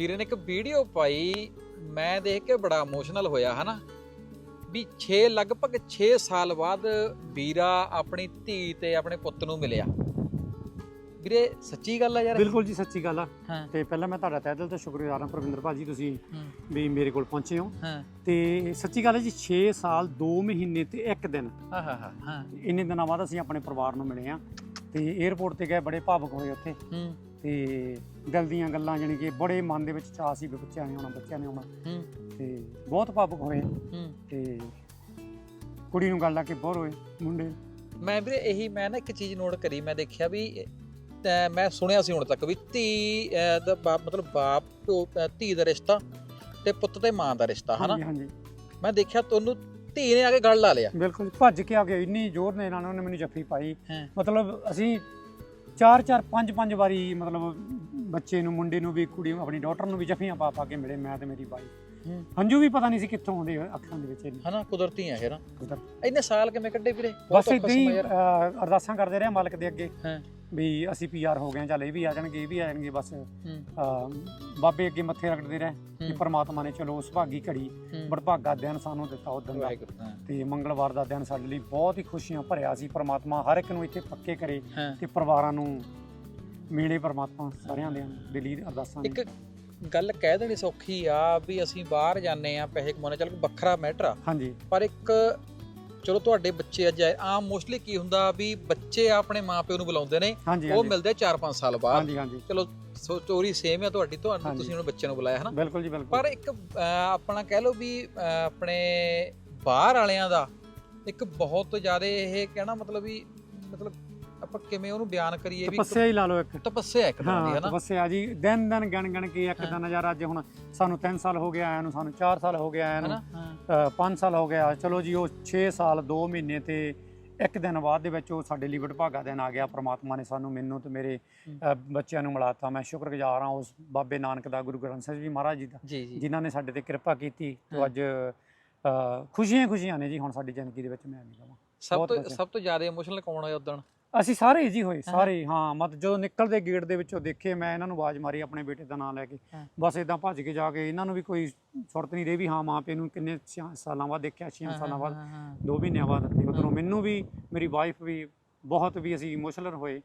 ਵੀਰੇ ਨੇ ਇੱਕ ਵੀਡੀਓ ਪਾਈ ਮੈਂ ਦੇਖ ਕੇ ਬੜਾ ਇਮੋਸ਼ਨਲ ਹੋਇਆ ਹਨਾ? ਵੀ 6 ਲਗਭਗ 6 ਸਾਲ ਬਾਅਦ ਵੀਰਾ ਆਪਣੀ ਧੀ ਤੇ ਆਪਣੇ ਪੁੱਤ ਨੂੰ ਮਿਲਿਆ। ਵੀਰੇ ਸੱਚੀ ਗੱਲ ਆ ਯਾਰ? ਬਿਲਕੁਲ ਜੀ ਸੱਚੀ ਗੱਲ ਆ। ਤੇ ਪਹਿਲਾਂ ਮੈਂ ਤੁਹਾਡਾ ਤਹਿ ਦਿਲ ਤੋਂ ਸ਼ੁਕਰਗੁਜ਼ਾਰ ਹਾਂ ਪ੍ਰਵਿੰਦਰ ਭਾਜੀ ਤੁਸੀਂ ਵੀ ਮੇਰੇ ਕੋਲ ਪਹੁੰਚੇ ਹੋ। ਤੇ ਸੱਚੀ ਗੱਲ ਹੈ ਜੀ 6 ਸਾਲ 2 ਮਹੀਨੇ ਤੇ 1 ਦਿਨ। ਹਾਂ ਹਾਂ ਹਾਂ, ਇੰਨੇ ਦਿਨਾਂ ਬਾਅਦ ਅਸੀਂ ਆਪਣੇ ਪਰਿਵਾਰ ਨੂੰ ਮਿਲੇ ਆ ਤੇ 에어ਪੋਰਟ ਤੇ ਗਏ ਬੜੇ ਭਾਵੁਕ ਹੋਏ ਉੱਥੇ। ਹੂੰ। ਤੇ ਦਿਲ ਦੀਆਂ ਗੱਲਾਂ ਜਾਣੀ ਕਿ ਬੜੇ ਮਨ ਦੇ ਵਿੱਚ ਚਾਅ ਸੀ ਵੀ ਬੱਚਿਆਂ ਨੇ ਆਉਣਾ ਬੱਚਿਆਂ ਨੇ ਆਉਣਾ। ਹੂੰ। ਤੇ ਬਹੁਤ ਭਾਵੁਕ ਹੋਏ। ਹੂੰ। ਤੇ ਕੁੜੀ ਨੂੰ ਗੱਲ ਆ ਕੇ ਬਹੁਤ ਹੋਏ ਮੁੰਡੇ। ਮੈਂ ਵੀਰੇ ਇਹੀ ਮੈਂ ਨਾ ਇੱਕ ਚੀਜ਼ ਨੋਟ ਕਰੀ ਮੈਂ ਦੇਖਿਆ ਵੀ ਅਹ ਮੈਂ ਸੁਣਿਆ ਸੀ ਹੁਣ ਤੱਕ ਵੀ ਧੀ ਅਹ ਦਾ ਬਾਪ ਮਤਲਬ ਬਾਪ ਤੋਂ ਅਹ ਧੀ ਦਾ ਰਿਸ਼ਤਾ ਤੇ ਪੁੱਤ ਤੇ ਮਾਂ ਦਾ ਰਿਸ਼ਤਾ ਹਨਾ? ਹਾਂਜੀ ਹਾਂਜੀ। ਮੈਂ ਦੇਖਿਆ ਤੁਹਾਨੂੰ ਧੀ ਨੇ ਆ ਕੇ ਗੱਲ ਲਾ ਲਿਆ। ਬਿਲਕੁਲ ਭੱਜ ਕੇ ਆ ਗਏ ਇੰਨੀ ਜ਼ੋਰ ਨੇ ਇਹਨਾਂ ਨੇ ਉਹਨੇ ਮੈਨੂੰ ਜੱਫੀ ਪਾਈ। ਹਾਂ। ਮਤਲਬ ਅਸੀਂ ਚਾਰ ਚਾਰ ਪੰਜ ਪੰਜ ਵਾਰੀ ਮਤਲਬ ਬੱਚੇ ਨੂੰ ਮੁੰਡੇ ਨੂੰ ਵੀ ਕੁੜੀ ਨੂੰ ਆਪਣੀ ਡਾਟਰ ਨੂੰ ਵੀ ਜੱਫੀਆਂ ਪਾ ਪਾ ਕੇ ਮਿਲੇ ਮੈਂ ਤੇ ਮੇਰੀ ਬਾਈ ਹੂੰ। ਹੰਝੂ ਵੀ ਪਤਾ ਨਹੀਂ ਸੀ ਕਿੱਥੋਂ ਆਉਂਦੇ ਅੱਖਾਂ ਦੇ ਵਿੱਚ ਇਹਨੂੰ। ਹਨਾ ਕੁਦਰਤੀ ਆ ਇਹ ਨਾ। ਇੰਨੇ ਸਾਲ ਕਿਵੇਂ ਕੱਢੇ ਵੀਰੇ ਬਸ ਔਖਾ ਇਦਾਂ ਹੀ ਸਮਾਂ ਯਾਰ। ਅਹ, ਅਰਦਾਸਾਂ ਕਰਦੇ ਰਹੇ ਮਾਲਕ ਦੇ ਅੱਗੇ ਹਾਂ। ਵੀ ਅਸੀਂ ਪੀਆਰ ਹੋ ਗਏ ਚੱਲ ਇਹ ਵੀ ਆ ਜਾਣਗੇ ਇਹ ਵੀ ਆ ਜਾਣਗੇ ਬਸ ਅਹ, ਬਾਬੇ ਅੱਗੇ ਮੱਥੇ ਰਗੜਦੇ ਰਹੇ ਕਿ ਪ੍ਰਮਾਤਮਾ ਨੇ ਚਲੋ ਉਸ ਭਾਗੀ ਘੜੀ। ਬੜਭਾਗਾ ਦਿਨ ਸਾਨੂੰ ਦਿੱਤਾ ਉਹ ਦਿਨ ਦਾ ਤੇ ਮੰਗਲਵਾਰ ਦਾ ਦਿਨ ਸਾਡੇ ਲਈ ਬਹੁਤ ਹੀ ਖੁਸ਼ੀਆਂ ਭਰਿਆ ਸੀ ਪ੍ਰਮਾਤਮਾ ਹਰ ਇੱਕ ਨੂੰ ਇੱਥੇ ਪੱਕੇ ਕਰੇ ਤੇ ਪਰਿਵਾਰਾਂ ਨੂੰ ਮਿਲੇ ਪਰਮਾਤਮਾ ਸਾਰਿਆਂ ਦੇ ਦਿਲੀ ਅਰਦਾਸਾਂ ਇੱਕ ਗੱਲ ਕਹਿ ਦੇਣੀ ਸੌਖੀ ਆ ਵੀ ਅਸੀਂ ਬਾਹਰ ਜਾਂਦੇ ਆ ਪੈਸੇ ਕਮਾਉਣੇ ਚੱਲ ਵੱਖਰਾ ਮੈਟਰ ਆ। ਹਾਂਜੀ। ਪਰ ਇੱਕ ਚਲੋ ਤੁਹਾਡੇ ਬੱਚੇ ਅੱਜ ਆਏ। ਆਮ ਮੋਸਟਲੀ ਕੀ ਹੁੰਦਾ ਵੀ ਬੱਚੇ ਆਪਣੇ ਮਾਪਿਓ ਨੂੰ ਬੁਲਾਉਂਦੇ ਨੇ। ਹਾਂਜੀ ਉਹ ਹਾਂਜੀ। ਮਿਲਦੇ 4-5 ਸਾਲ ਬਾਅਦ। ਹਾਂਜੀ ਹਾਂਜੀ। ਚਲੋ ਸਟੋਰੀ ਸੇਮ ਆ ਤੁਹਾਡੀ ਤੁਹਾਨੂੰ ਹਾਂਜੀ। ਤੁਸੀਂ ਉਹਨਾਂ ਬੱਚਿਆਂ ਨੂੰ ਬੁਲਾਇਆ ਹਨਾ? ਬਿਲਕੁਲ ਜੀ ਬਿਲਕੁਲ। ਪਰ ਇੱਕ ਅਹ, ਆਪਣਾ ਕਹਿ ਲਓ ਵੀ ਅਹ, ਆਪਣੇ ਬਾਹਰ ਵਾਲਿਆਂ ਦਾ ਇੱਕ ਬਹੁਤ ਜ਼ਿਆਦਾ ਇਹ ਕਹਿਣਾ ਮਤਲਬ ਵੀ ਮਤਲਬ ਆਪਾਂ ਕਿਵੇਂ ਉਹਨੂੰ ਬਿਆਨ ਕਰੀਏ ਵੀ ਤਪੱਸਿਆ ਹੀ ਲਾ ਲਓ ਇੱਕ। ਤਪੱਸਿਆ ਇੱਕ ਤਰ੍ਹਾਂ ਦੀ ਹਾਂ ਹਨਾ ਤਪੱਸਿਆ ਜੀ ਦਿਨ ਦਿਨ ਗਣ ਗਣ ਕੇ ਇੱਕ। ਦਾ ਨਜ਼ਾਰਾ ਅੱਜ ਹੁਣ ਸਾਨੂੰ 3 ਸਾਲ ਹੋ ਗਏ ਆਇਆਂ ਨੂੰ ਸਾਨੂੰ 4 ਸਾਲ ਹੋ ਗਏ ਆਇਆਂ ਨੂੰ? ਹਨਾ ਹਾਂ। 5 ਸਾਲ ਹੋ ਗਿਆ। ਚਲੋ ਜੀ ਉਹ 6 ਸਾਲ 2 ਮਹੀਨੇ ਤੇ ਇੱਕ ਦਿਨ ਬਾਅਦ ਦੇ ਵਿੱਚ ਉਹ ਸਾਡੇ ਲਈ ਵਡਭਾਗਾ ਦਿਨ ਆ ਗਿਆ। ਪ੍ਰਮਾਤਮਾ ਨੇ ਸਾਨੂੰ ਮੈਨੂੰ ਤੇ ਮੇਰੇ ਬੱਚਿਆਂ ਨੂੰ ਮਿਲਾਤਾ। ਮੈਂ ਸ਼ੁਕਰਗੁਜ਼ਾਰ ਹਾਂ ਉਸ ਬਾਬੇ ਨਾਨਕ ਦਾ ਗੁਰੂ ਗ੍ਰੰਥ ਸਾਹਿਬ ਜੀ ਮਹਾਰਾਜ ਜੀ ਦਾ ਜਿਨ੍ਹਾਂ ਨੇ ਸਾਡੇ ਤੇ ਕਿਰਪਾ ਕੀਤੀ। ਤੇ ਅੱਜ ਖੁਸ਼ੀਆਂ ਖੁਸ਼ੀਆਂ ਨੇ ਜੀ ਹੁਣ ਸਾਡੀ ਜ਼ਿੰਦਗੀ ਦੇ ਵਿੱਚ ਮੈਂ ਨਹੀਂ ਕਹਾਂ। ਸਭ ਤੋਂ। ਸਭ ਤੋਂ ਜ਼ਿਆਦਾ ਇਮੋਸ਼ਨਲ ਕੌਣ ਹੋਇਆ ਉਦੋਂ ਅਸੀਂ ਸਾਰੇ ਜੀ ਹੋਏ। ਸਾਰੇ ਹਾਂ ਮਤ ਜਦੋਂ ਨਿਕਲਦੇ ਗੇਟ ਦੇ ਵਿੱਚੋਂ ਦੇਖੇ ਮੈਂ ਇਹਨਾਂ ਨੂੰ ਆਵਾਜ਼ ਮਾਰੀ ਆਪਣੇ ਬੇਟੇ ਦਾ ਨਾਮ ਲੈ ਕੇ। ਬਸ ਇਦਾਂ ਭੱਜ ਕੇ ਜਾ ਕੇ ਇਹਨਾਂ ਨੂੰ ਵੀ ਕੋਈ ਸੁਰਤ ਨਹੀਂ ਰਹੀ ਵੀ ਹਾਂ ਮਾਂ ਪਿਓ ਨੂੰ ਕਿੰਨੇ ਸਾਲਾਂ ਬਾਅਦ ਦੇਖਿਆ 6 ਸਾਲਾਂ ਬਾਅਦ ਦੋ ਮਹੀਨਿਆਂ ਬਾਅਦ। ਤੇ ਉਧਰੋਂ ਮੈਨੂੰ ਵੀ ਮੇਰੀ ਵਾਈਫ ਵੀ ਬਹੁਤ ਵੀ ਅਸੀਂ ਇਮੋਸ਼ਨਲ ਹੋਏ।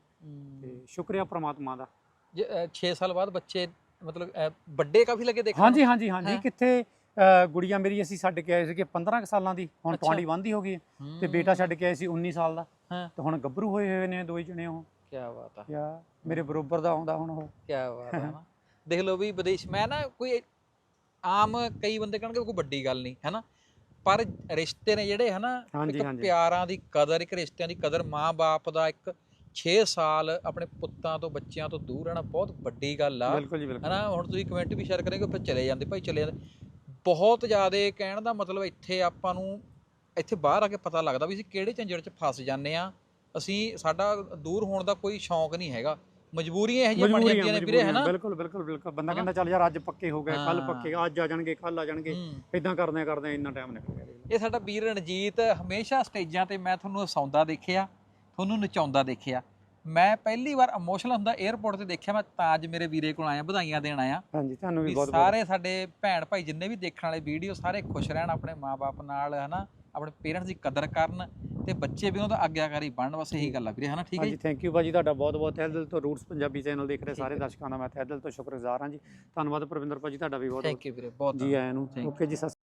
ਤੇ ਸ਼ੁਕਰੀਆ ਪ੍ਰਮਾਤਮਾ ਦਾ। 6 ਸਾਲ ਬਾਅਦ ਬੱਚੇ ਮਤਲਬ ਵੱਡੇ ਕਾਫੀ ਲੱਗੇ ਦੇਖਣ ਹਾਂਜੀ ਹਾਂਜੀ ਹਾਂਜੀ। ਕਿੱਥੇ ਗੁੜੀਆ ਮੇਰੀ ਅਸੀਂ ਛੱਡ ਕੇ ਆਏ ਸੀਗੇ 15 ਕੁ ਸਾਲਾਂ ਦੀ ਹੁਣ ਅੱਛਾ। 21 ਦੀ ਹੋ ਗਈ ਹੈ? ਤੇ ਬੇਟਾ ਛੱਡ ਕੇ ਆਏ ਸੀ 19 ਸਾਲ ਦਾ। ਹਾਂ। ਤੇ ਹੁਣ ਗੱਭਰੂ ਹੋਏ ਹੋਏ ਨੇ ਦੋਈ ਜਣੇ ਉਹ। ਕੀ ਬਾਤ ਆ। ਯਾ ਮੇਰੇ ਬਰੋਬਰ ਦਾ ਆਉਂਦਾ ਹੁਣ ਉਹ। ਕੀ ਬਾਤ ਆ ਨਾ। ਦੇਖ ਲਓ ਵੀ ਵਿਦੇਸ਼ ਮੈਂ ਨਾ ਕੋਈ ਆਮ ਕਈ ਬੰਦੇ ਕਹਿਣਗੇ ਕੋਈ ਵੱਡੀ ਗੱਲ ਨਹੀਂ ਹੈਨਾ? ਪਰ ਰਿਸ਼ਤੇ ਨੇ ਜਿਹੜੇ ਹਨਾ ਹਾਂਜੀ, ਇੱਕ ਹਾਂਜੀ। ਪਿਆਰਾਂ ਦੀ ਕਦਰ ਇੱਕ ਰਿਸ਼ਤਿਆਂ ਦੀ ਕਦਰ ਮਾਂ-ਬਾਪ ਦਾ ਇੱਕ 6 ਸਾਲ ਆਪਣੇ ਪੁੱਤਾਂ ਤੋਂ ਬੱਚਿਆਂ ਤੋਂ ਦੂਰ ਰਹਿਣਾ ਬਹੁਤ ਵੱਡੀ ਗੱਲ ਆ। ਬਿਲਕੁਲ ਜੀ ਬਿਲਕੁਲ। ਹਨਾ? ਹੁਣ ਤੁਸੀਂ ਕਮੈਂਟ ਵੀ ਸ਼ੇਅਰ ਕਰੇਗੇ ਫਿਰ ਚਲੇ ਜਾਂਦੇ ਭਾਈ ਚਲੇ ਜਾਂਦੇ। ਬਹੁਤ ਜ਼ਿਆਦਾ ਕਹਿਣ ਦਾ ਮਤਲਬ ਇੱਥੇ ਆਪਾਂ ਨੂੰ ਇੱਥੇ ਬਾਹਰ ਆ ਕੇ ਪਤਾ ਲੱਗਦਾ ਵੀ ਅਸੀਂ ਕਿਹੜੇ ਝੰਜਟ 'ਚ ਫਸ ਜਾਂਦੇ ਆ ਅਸੀਂ ਸਾਡਾ ਦੂਰ ਹੋਣ ਦਾ ਕੋਈ ਸ਼ੌਂਕ ਨਹੀਂ ਹੈਗਾ ਮਜਬੂਰੀਆਂ ਇਹ ਜਿਹੀਆਂ ਬਣ ਜਾਂਦੀਆਂ ਨੇ ਵੀਰੇ ਹਨਾ ਬਿਲਕੁਲ ਬਿਲਕੁਲ ਬਿਲਕੁਲ ਬੰਦਾ? ਕਹਿੰਦਾ ਚੱਲ ਯਾਰ ਅੱਜ ਪੱਕੇ ਹੋ ਗਏ ਕੱਲ। ਪੱਕੇ ਅੱਜ ਆ ਜਾਣਗੇ ਕੱਲ ਆ ਜਾਣਗੇ। ਇਦਾਂ ਕਰਦੇ ਕਰਦੇ ਇੰਨਾ ਟਾਈਮ ਨਿਕਲ ਗਿਆ। ਇਹ ਸਾਡਾ ਵੀਰ ਰਣਜੀਤ ਹਮੇਸ਼ਾ ਸਟੇਜਾਂ ਤੇ ਮੈਂ ਤੁਹਾਨੂੰ ਹਸਾਉਂਦਾ ਦੇਖਿਆ ਤੁਹਾਨੂੰ ਨਚਾਉਂਦਾ ਦੇਖਿਆ ਮੈਂ ਪਹਿਲੀ ਵਾਰ ਇਮੋਸ਼ਨਲ ਹੁੰਦਾ 에어ਪੋਰਟ ਤੇ ਦੇਖਿਆ ਮੈਂ ਤਾਂ ਅੱਜ ਮੇਰੇ ਵੀਰੇ ਕੋਲ ਆਇਆ ਵਧਾਈਆਂ ਦੇਣ ਆਇਆ। ਹਾਂਜੀ ਤੁਹਾਨੂੰ ਵੀ ਬਹੁਤ ਸਾਰੇ ਸਾਡੇ ਭੈਣ ਭਾਈ ਜਿੰਨੇ ਵੀ ਦੇਖਣ ਵਾਲੇ ਵੀਡੀਓ ਸਾਰੇ ਖੁਸ਼ ਰਹਿਣ ਆਪਣੇ ਮਾਪੇ ਨਾਲ ਹਨਾ? ਆਪਣੇ ਪੇਰੈਂਟਸ ਦੀ ਕਦਰ ਕਰਨ ਤੇ ਬੱਚੇ ਵੀ ਉਹਨਾਂ ਦਾ ਆਗਿਆਕਾਰੀ ਬਣਨ ਬਸ ਇਹੀ ਗੱਲ ਆ ਵੀਰੇ ਹਨਾ? ਠੀਕ ਹੈ ਜੀ? ਥੈਂਕ ਯੂ ਭਾਜੀ ਤੁਹਾਡਾ ਬਹੁਤ ਬਹੁਤ ਤਹਿ ਦਿਲ ਤੋਂ ਰੂਟਸ ਪੰਜਾਬੀ ਚੈਨਲ ਦੇਖ ਰਹੇ ਸਾਰੇ ਦਰਸ਼ਕਾਂ ਦਾ ਮੈਂ ਤਹਿ ਦਿਲ ਤੋਂ ਸ਼ੁਕਰਗੁਜ਼ਾਰ ਹਾਂ ਜੀ। ਧੰਨਵਾਦ ਪ੍ਰਵਿੰਦਰ ਭਾਜੀ ਤੁਹਾਡਾ ਵੀ ਬਹੁਤ ਥੈਂਕ ਯੂ ਵੀਰੇ ਬਹੁਤ ਜੀ ਆਇਆਂ ਨੂੰ. ਓਕੇ ਜੀ